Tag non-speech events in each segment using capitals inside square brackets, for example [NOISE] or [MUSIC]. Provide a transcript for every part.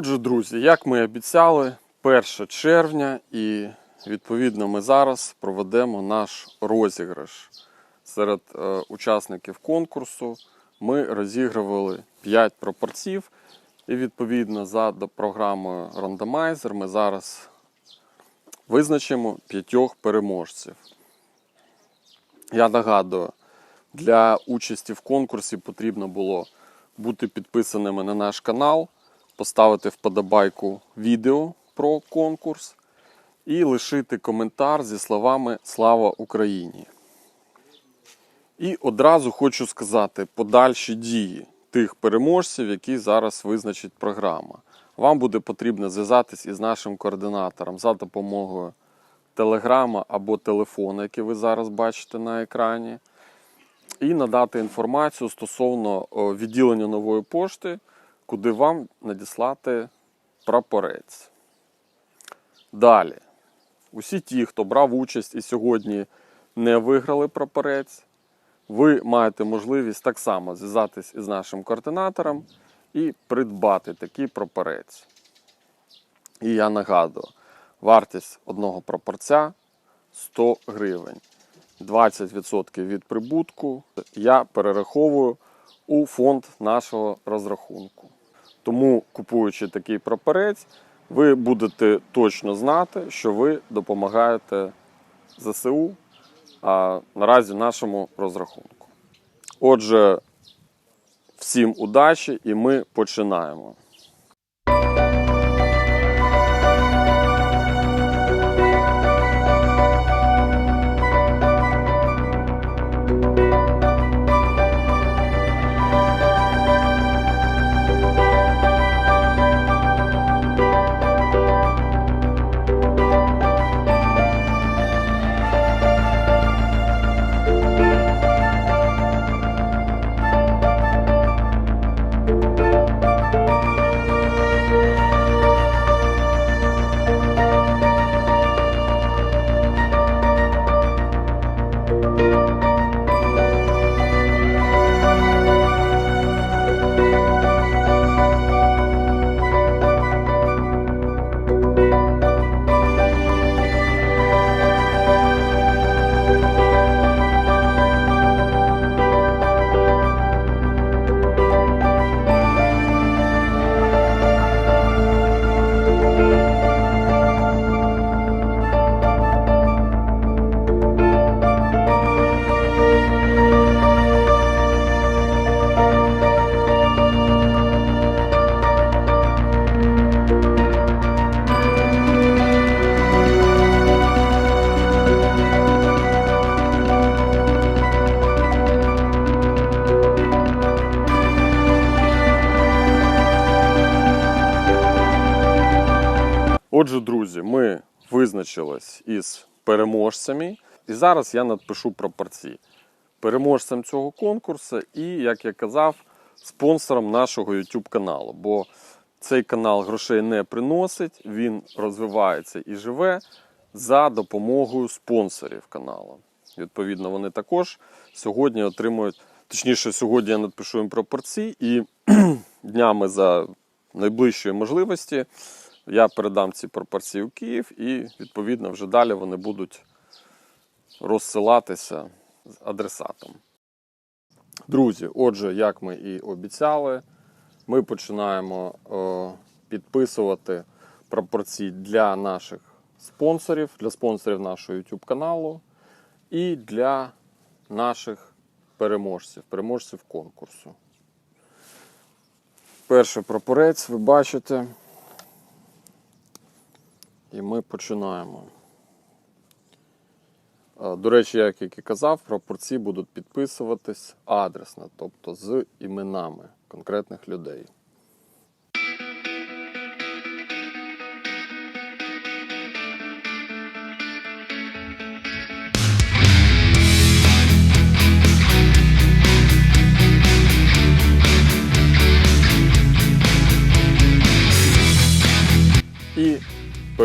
Отже, друзі, як ми обіцяли, 1 червня, і відповідно ми зараз проведемо наш розіграш. Серед е, учасників конкурсу ми розігрували 5 пропорців, і відповідно за програмою Randomizer ми зараз визначимо п'ятьох переможців. Я нагадую, для участі в конкурсі потрібно було бути підписаними на наш канал, поставити вподобайку відео про конкурс і лишити коментар зі словами Слава Україні. І одразу хочу сказати подальші дії тих переможців, які зараз визначить програма. Вам буде потрібно зв'язатись із нашим координатором за допомогою телеграма або телефону, який ви зараз бачите на екрані, і надати інформацію стосовно відділення нової пошти, куди вам надіслати прапорець. Далі. Усі ті, хто брав участь і сьогодні не виграли прапорець, ви маєте можливість так само зв'язатись із нашим координатором і придбати такий прапорець. І я нагадую, вартість одного прапорця 100 гривень. 20% від прибутку я перераховую у фонд нашого розрахунку. Тому, купуючи такий прапорець, ви будете точно знати, що ви допомагаєте ЗСУ, а наразі нашому розрахунку. Отже, всім удачі і ми починаємо. Отже, друзі, ми визначились із переможцями, і зараз я надпишу пропорції. Переможцем цього конкурсу і, як я казав, спонсором нашого YouTube каналу. Бо цей канал грошей не приносить, він розвивається і живе за допомогою спонсорів каналу. Відповідно, вони також сьогодні отримують, точніше, сьогодні я надпишу їм пропорції, і [CLEARS THROAT] днями за найближчої можливості я передам ці пропорції у Київ, і відповідно вже далі вони будуть розсилатися з адресатом. Друзі, отже, як ми і обіцяли, ми починаємо е, підписувати пропорції для наших спонсорів, для спонсорів нашого YouTube каналу і для наших переможців, переможців конкурсу. Перший прапорець ви бачите. І ми починаємо. До речі, як і казав, пропорції будуть підписуватись адресно, тобто з іменами конкретних людей.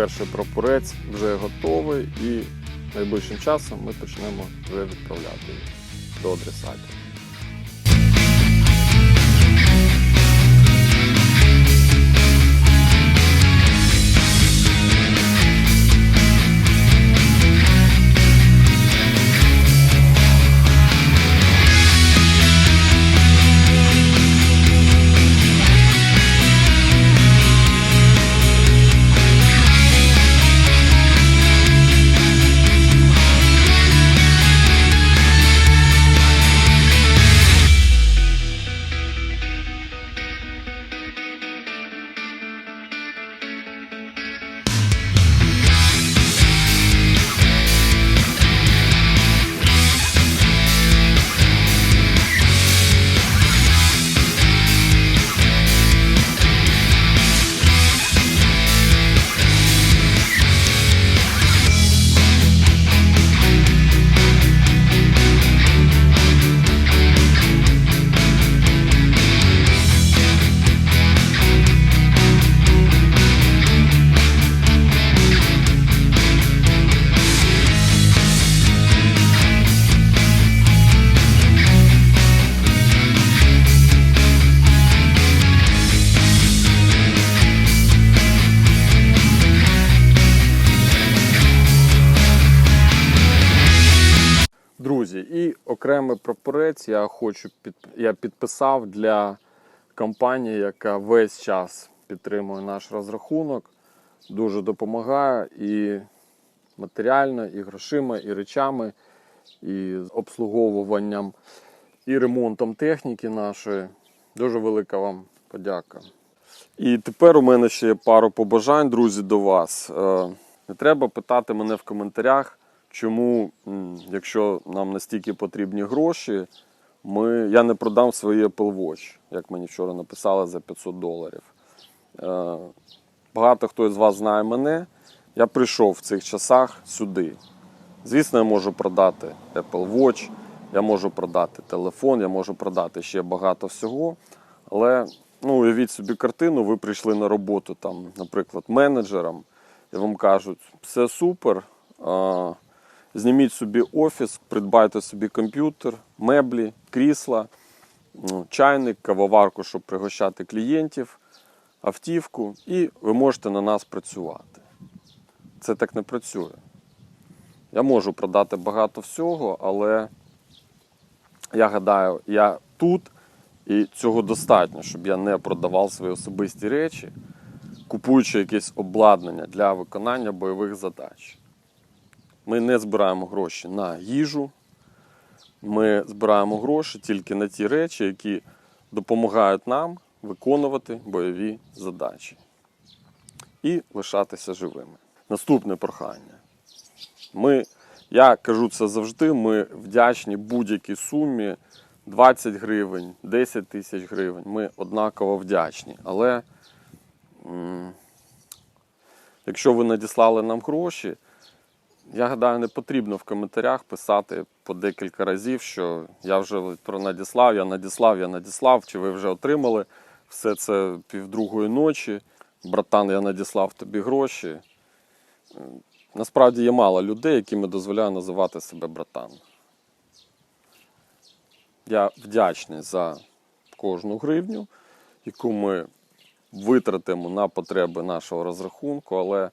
Перший прапорець вже готовий, і найближчим часом ми почнемо вже відправляти до адресатів. І окремий прапорець я хочу під, я підписав для компанії, яка весь час підтримує наш розрахунок, дуже допомагає і матеріально, і грошима, і речами, і обслуговуванням, і ремонтом техніки нашої. Дуже велика вам подяка. І тепер у мене ще є пару побажань, друзі, до вас. Е, Не треба питати мене в коментарях, чому, якщо нам настільки потрібні гроші, ми, я не продам свої Apple Watch, як мені вчора написали за 500 доларів. Е, Багато хто з вас знає мене. Я прийшов в цих часах сюди. Звісно, я можу продати Apple Watch, я можу продати телефон, я можу продати ще багато всього. Але ну, уявіть собі картину, ви прийшли на роботу, там, наприклад, менеджером, і вам кажуть, все супер. А, зніміть собі офіс, придбайте собі комп'ютер, меблі, крісла, ну, чайник, кавоварку, щоб пригощати клієнтів, автівку, і ви можете на нас працювати. Це так не працює. Я можу продати багато всього, але я гадаю, я тут і цього достатньо, щоб я не продавав свої особисті речі, купуючи якесь обладнання для виконання бойових задач. Ми не збираємо гроші на їжу, ми збираємо гроші тільки на ті речі, які допомагають нам виконувати бойові задачі і лишатися живими. Наступне прохання. Ми, я кажу це завжди, ми вдячні будь-якій сумі 20 гривень, 10 тисяч гривень. Ми однаково вдячні. Але якщо ви надіслали нам гроші, я гадаю, не потрібно в коментарях писати по декілька разів, що я вже про надіслав, я надіслав, я надіслав, чи ви вже отримали все це півдругої ночі. Братан, я надіслав тобі гроші. Насправді є мало людей, яким я дозволяю називати себе братан. Я вдячний за кожну гривню, яку ми витратимо на потреби нашого розрахунку, але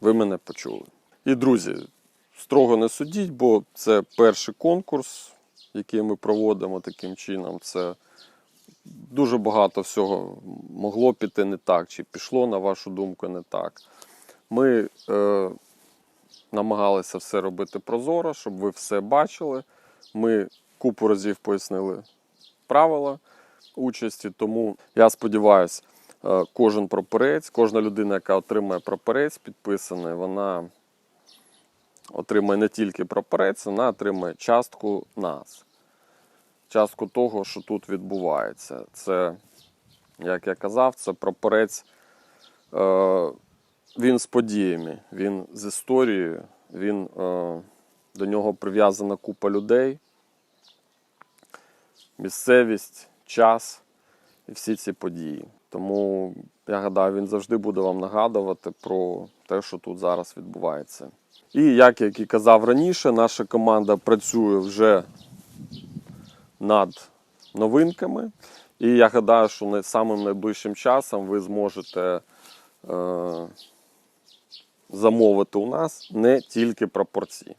ви мене почули. І, друзі, строго не судіть, бо це перший конкурс, який ми проводимо таким чином. Це дуже багато всього могло піти не так, чи пішло, на вашу думку, не так. Ми е, намагалися все робити прозоро, щоб ви все бачили. Ми купу разів пояснили правила участі, тому я сподіваюся, кожен прапорець, кожна людина, яка отримає прапорець підписаний, вона отримає не тільки прапорець, вона отримає частку нас частку того, що тут відбувається. Це, як я казав, це прапорець. Е, він з подіями, він з історією, він, е, до нього прив'язана купа людей, місцевість, час і всі ці події. Тому я гадаю, він завжди буде вам нагадувати про те, що тут зараз відбувається. І як я і казав раніше, наша команда працює вже над новинками. І я гадаю, що самим найближчим часом ви зможете е, замовити у нас не тільки прапорці.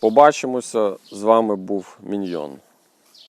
Побачимося. З вами був Міньйон.